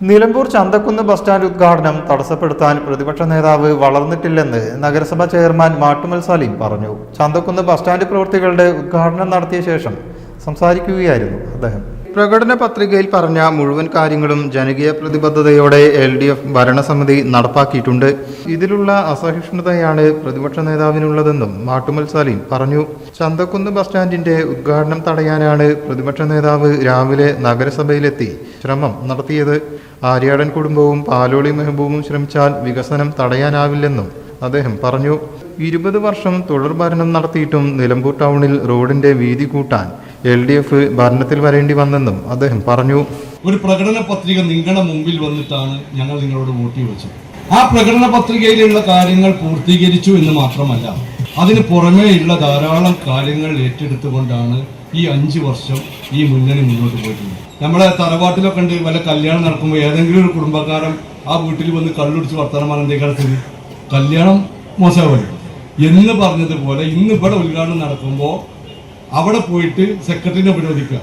Nilambur Chanthakkunnu bus stand ഉദ്ഘാടനം തടസ്സപ്പെടുത്താൻ പ്രതിപക്ഷ നേതാവ് വളർന്നിട്ടില്ലെന്ന് നഗരസഭാ ചെയർമാൻ മാട്ടുമൽ സലീം പറഞ്ഞു. ചന്തക്കുന്ന് ബസ് സ്റ്റാൻഡ് പ്രവൃത്തികളുടെ ഉദ്ഘാടനം നടത്തിയ ശേഷം സംസാരിക്കുകയായിരുന്നു അദ്ദേഹം. പ്രകടന പത്രികയിൽ പറഞ്ഞ മുഴുവൻ കാര്യങ്ങളും ജനകീയ പ്രതിബദ്ധതയോടെ എൽ ഡി എഫ് ഭരണസമിതി നടപ്പാക്കിയിട്ടുണ്ട്. ഇതിലുള്ള അസഹിഷ്ണുതയാണ് പ്രതിപക്ഷ നേതാവിനുള്ളതെന്നും മാട്ടുമൽ സലീം പറഞ്ഞു. ചന്തക്കുന്ന് ബസ് സ്റ്റാൻഡിന്റെ ഉദ്ഘാടനം തടയാനാണ് പ്രതിപക്ഷ നേതാവ് രാവിലെ നഗരസഭയിലെത്തി ശ്രമം നടത്തിയത്. ആര്യാടൻ കുടുംബവും പാലോളി മെഹബൂബും ശ്രമിച്ചാൽ വികസനം തടയാനാവില്ലെന്നും അദ്ദേഹം പറഞ്ഞു. ഇരുപത് വർഷം തുടർഭരണം നടത്തിയിട്ടും നിലമ്പൂർ ടൗണിൽ റോഡിന്റെ വീതി കൂട്ടാൻ എൽ ഡി എഫ് ഭരണത്തിൽ വരേണ്ടി വന്നെന്നും അദ്ദേഹം പറഞ്ഞു. ഒരു പ്രകടന പത്രിക നിങ്ങളുടെ മുമ്പിൽ വന്നിട്ടാണ് ഞങ്ങൾ നിങ്ങളോട് വോട്ട് ചോദിച്ചത്. ആ പ്രകടന പത്രികയിലുള്ള കാര്യങ്ങൾ പൂർത്തീകരിച്ചു എന്ന് മാത്രമല്ല അതിന് പുറമേയുള്ള ധാരാളം കാര്യങ്ങൾ ഏറ്റെടുത്തുകൊണ്ടാണ് ഈ അഞ്ച് വർഷം ഈ മുന്നണി മുന്നോട്ട് പോയിട്ടുള്ളത്. നമ്മളെ തറവാട്ടിലൊക്കെ ഉണ്ട് വല്ല കല്യാണം നടക്കുമ്പോൾ ഏതെങ്കിലും ഒരു കുടുംബക്കാരൻ ആ വീട്ടിൽ വന്ന് കള്ളുടിച്ച് വർത്തമാനം എന്തെങ്കിലും കല്യാണം മോശമായി എന്ന് പറഞ്ഞതുപോലെ ഇന്ന് ഇവിടെ ഉദ്ഘാടനം നടക്കുമ്പോൾ അവിടെ പോയിട്ട് സെക്രട്ടറിനെ ഉപരോധിക്കാം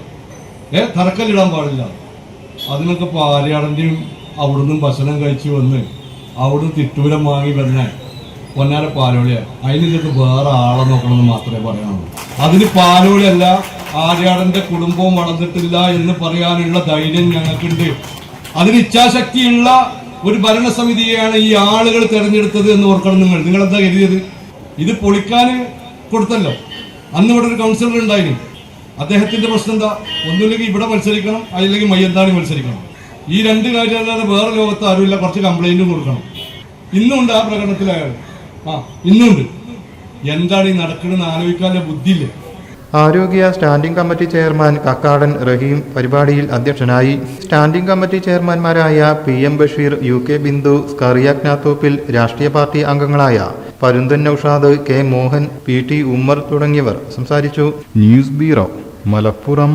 ഏ തറക്കല്ലിടാൻ പാടില്ല. അതിനൊക്കെ ഇപ്പോൾ ആര്യാടന്റെയും അവിടുന്ന് ഭക്ഷണം കഴിച്ച് വന്ന് അവിടെ തിട്ടൂരം വാങ്ങി വന്ന പൊന്നാര പാലോളിയാണ് അതിനിതൊക്കെ വേറെ ആളെ നോക്കണമെന്ന് മാത്രമേ പറയാനുള്ളൂ. അതിന് പാലോളിയല്ല ആര്യാടന്റെ കുടുംബവും വളർന്നിട്ടില്ല എന്ന് പറയാനുള്ള ധൈര്യം ഞങ്ങൾക്കുണ്ട്. അതിന് ഇച്ഛാശക്തിയുള്ള ഒരു ഭരണസമിതിയെയാണ് ഈ ആളുകൾ തെരഞ്ഞെടുത്തത് എന്ന് ഓർക്കണം നിങ്ങൾ. നിങ്ങൾ എന്താ കരുതിയത്? ഇത് പൊളിക്കാൻ കൊടുത്തല്ലോ. അന്ന് ഇവിടെ ഒരു കൗൺസിലർ ഉണ്ടായിരുന്നു അദ്ദേഹത്തിന്റെ പ്രശ്നം എന്താ? ഒന്നുമില്ലെങ്കിൽ ഇവിടെ മത്സരിക്കണം അല്ലെങ്കിൽ മയ്യന്താണി മത്സരിക്കണം. ഈ രണ്ട് കാര്യം അല്ലാതെ വേറെ ലോകത്ത് ആരുമില്ല കുറച്ച് കംപ്ലൈന്റും കൊടുക്കണം. ഇന്നുണ്ട് ആ പ്രകടനത്തിൽ അയാൾ ആ ഇന്നുണ്ട്. എന്താണ് ഈ നടക്കണമെന്ന് ആലോചിക്കാനുള്ള ബുദ്ധിയില്ല. ആരോഗ്യ standing committee chairman Kakkadan Rahim പരിപാടിയിൽ അധ്യക്ഷനായി. Standing committee ചെയർമാൻമാരായ P M Basheer U K Bindu Scaria ജ്ഞാത്തോപ്പിൽ രാഷ്ട്രീയ പാർട്ടി അംഗങ്ങളായ Parunthan Noushad K Mohan P T Ummer തുടങ്ങിയവർ സംസാരിച്ചു. News bureau Malappuram.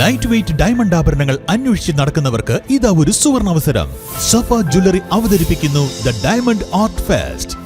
Light weight diamond ആഭരണങ്ങൾ അന്വേഷിച്ച് നടക്കുന്നവർക്ക് ഇതാ ഒരു സുവർണ അവസരം. സഫ ജ്വല്ലറി അവതരിപ്പിക്കുന്നു the diamond art fest.